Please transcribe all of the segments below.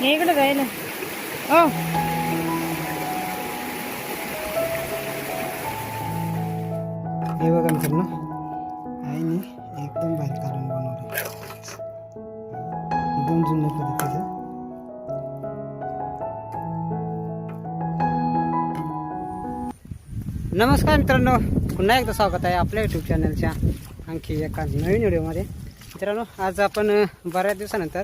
हे इकडे राहिलं हो हे बघा मित्रांनो आईने एकदम बाहेर काढून बनवलं एकदम जुन्या पद्धतीचं. नमस्कार मित्रांनो पुन्हा एकदा स्वागत आहे आपल्या यूट्यूब चॅनलच्या आणखी एका नवीन व्हिडिओमध्ये मित्रांनो आज आपण बऱ्याच दिवसानंतर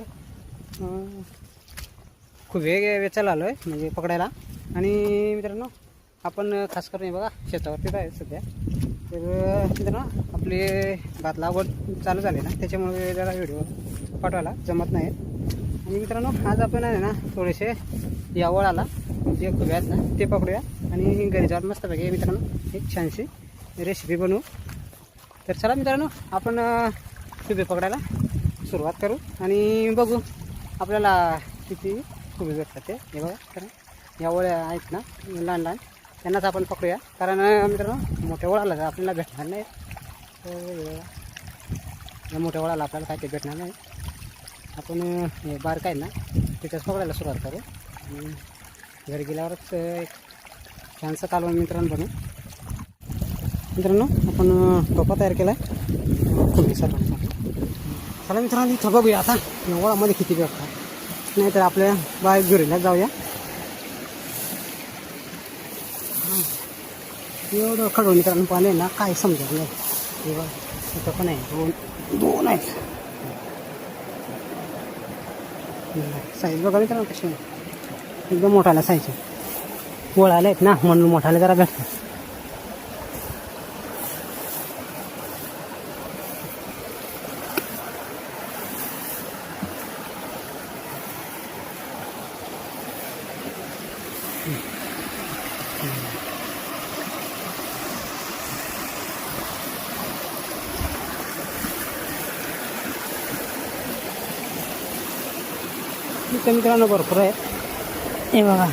खूप वेग वेचायला आलो आहे म्हणजे पकडायला. आणि मित्रांनो आपण खास करून बघा शेतावरतीच आहे सध्या. तर मित्रांनो आपली भात लागवड चालू झाली ना त्याच्यामुळे जरा व्हिडिओ पाठवायला जमत नाही. आणि मित्रांनो आज आपण आहे ना थोडेसे या वळाला जे खूप आहेत ना ते पकडूया. आणि घरी जाऊन मस्तपैकी मित्रांनो एक छानशी रेसिपी बनवू. तर चला मित्रांनो आपण अं, खुबे पकडायला सुरुवात करू. आणि बघू आपल्याला किती खूप भेटतात ते हे बघा कारण या ओळ्या आहेत ना लहान लहान त्यांनाच आपण पकडूया. कारण मित्रांनो मोठ्या ओळाला आपल्याला भेटणार नाही तर या मोठ्या ओळाला आपल्याला काय ते भेटणार नाही. आपण हे बारक आहे ना तिथेच पकडायला सुरुवात करू. आणि घरी गेल्यावरच एक छानसं कालवण मित्रांनो बनू मित्रांनो आपण टोपा तयार केला आहे फुलणी चला मित्रांनो इथं बघूया आता ओळामध्ये किती किती भेटतात नाहीतर आपल्या बाय घरीला जाऊया. एवढं खडून मित्रांनो पाणी आहे ना काय समजत नाही. हे तिथं पण आहे. दोन दोन आहेत. साईज बघा मित्रांनो कशी एकदम मोठाला साईज आहे. आहेत ना म्हणून मोठाला जरा भेटतात इथं मित्रांनो भरपूर आहे हे बघा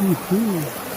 हम्म.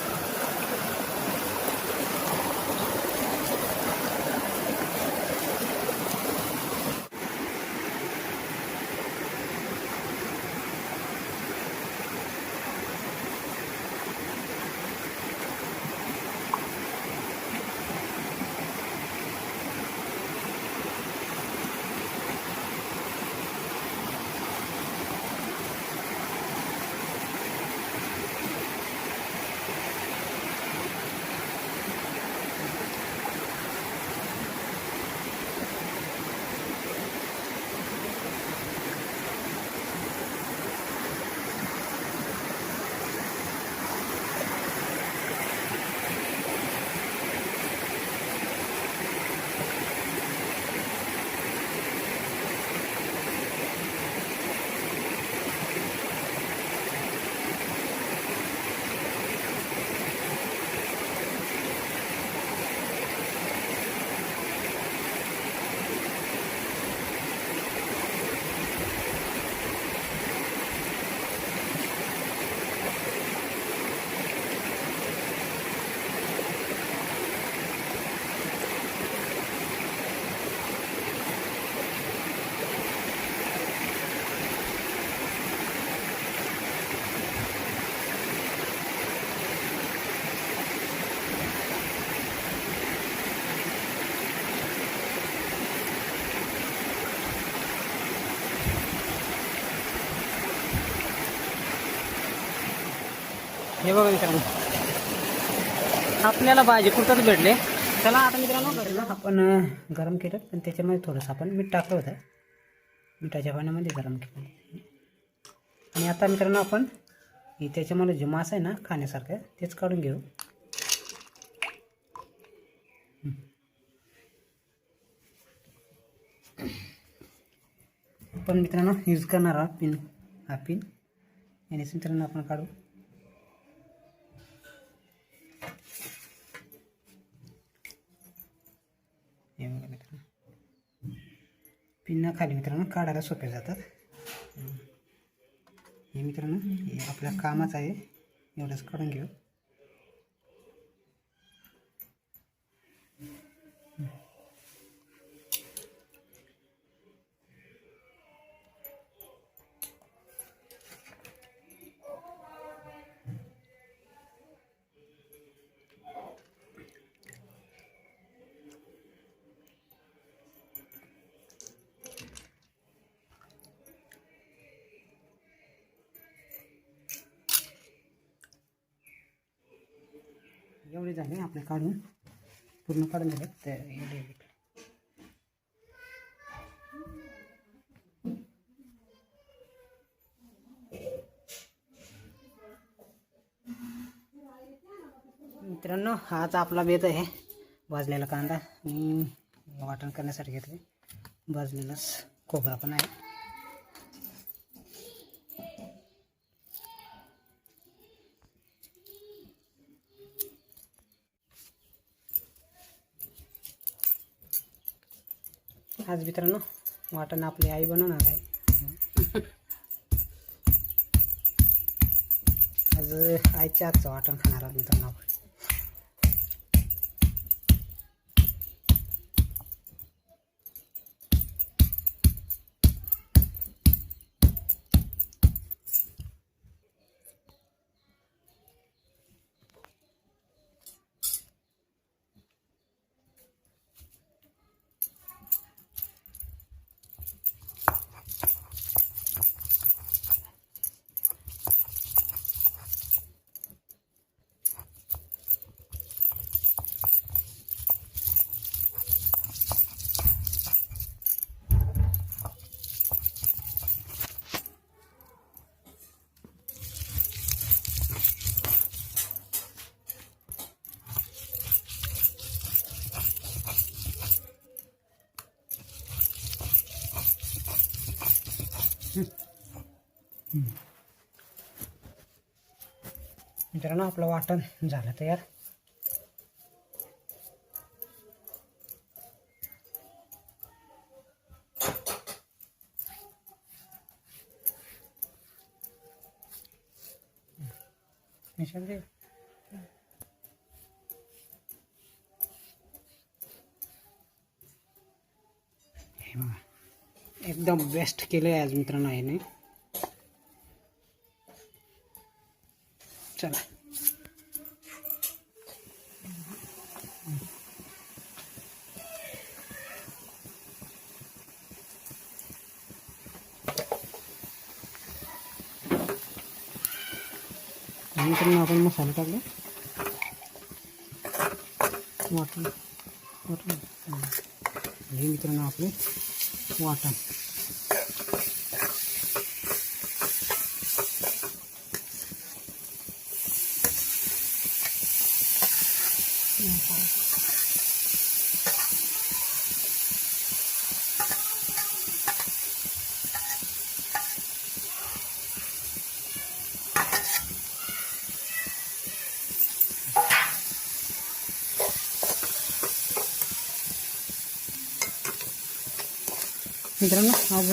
हे बघा मित्रांनो. आपल्याला भाजी कुठंच भेटले. चला आता मित्रांनो घरी ना आपण गरम केलं पण त्याच्यामध्ये थोडंसं आपण मीठ टाकलं होतं. मिठाच्या पाण्यामध्ये गरम केलं. आणि आता मित्रांनो आपण हे त्याच्यामध्ये जे मास आहे ना खाण्यासारखं तेच काढून घेऊ. पण मित्रांनो यूज करणार हा पिन. हा पिन. यानेच मित्रांनो आपण काढू हे बघा मित्रांनो पिन्न खाली मित्रांनो काढायला सोपे जातात. हे मित्रांनो हे आपल्या कामाचं आहे. एवढंच काढून घेऊ. एवढे झाले आपले काढून. पूर्ण काढून झाले तर मित्रांनो हाच आपला बेत आहे. भाजलेला कांदा. मी वाटण करण्यासाठी घेतले भाजलेलाच खोबरा पण आहे. आज मित्रांनो वाटण आपली आई बनवणार आहे. आज आईच्या हातचं वाटण खाणार आहोत मित्रांनो आपण. मित्रांनो आपलं वाटण झालं तयार. हे एकदम बेस्ट केलं आहे आज मित्रांनो याने. चला. आपण मसाले टाकले. वाटण. वाटण. हे मित्रांनो आपले वाटण. मित्रांनो आज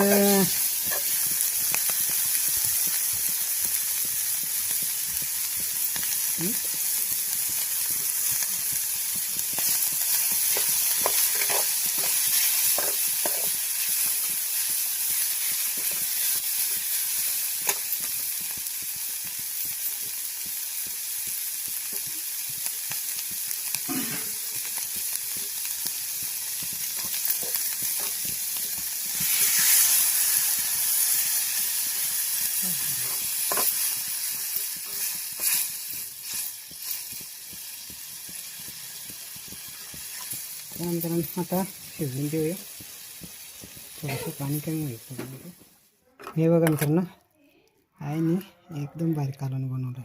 त्यानंतर आता शिजवून देऊया. थोडंसं पाणी कमी होईल हे बघा मित्रांनो आईने एकदम बारीक कालवण बनवलं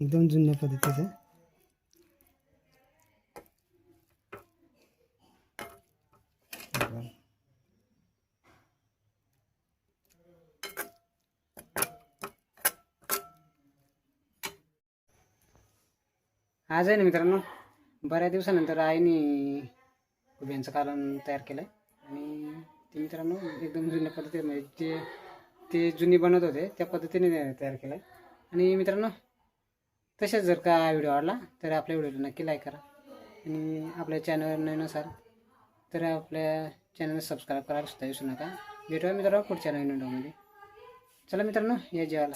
एकदम जुन्या पद्धतीचं. आज आहे ना मित्रांनो बऱ्याच दिवसानंतर आईने उभ्यांचं कारण तयार केलं आहे आणि ते मित्रांनो एकदम जुन्या पद्धतीने म्हणजे जे ते जुनी बनवत होते त्या पद्धतीने तयार केलं आहे आणि मित्रांनो तसेच जर का व्हिडिओ आवडला तर आपल्या व्हिडिओला नक्की लाईक करा. आणि आपल्या चॅनलवर नवीन असाल तर आपल्या चॅनलला सबस्क्राईब करायला सुद्धा विसरू नका. भेटूया मित्रांनो पुढच्या नवीन व्हिडिओमध्ये चला मित्रांनो या जेवायला.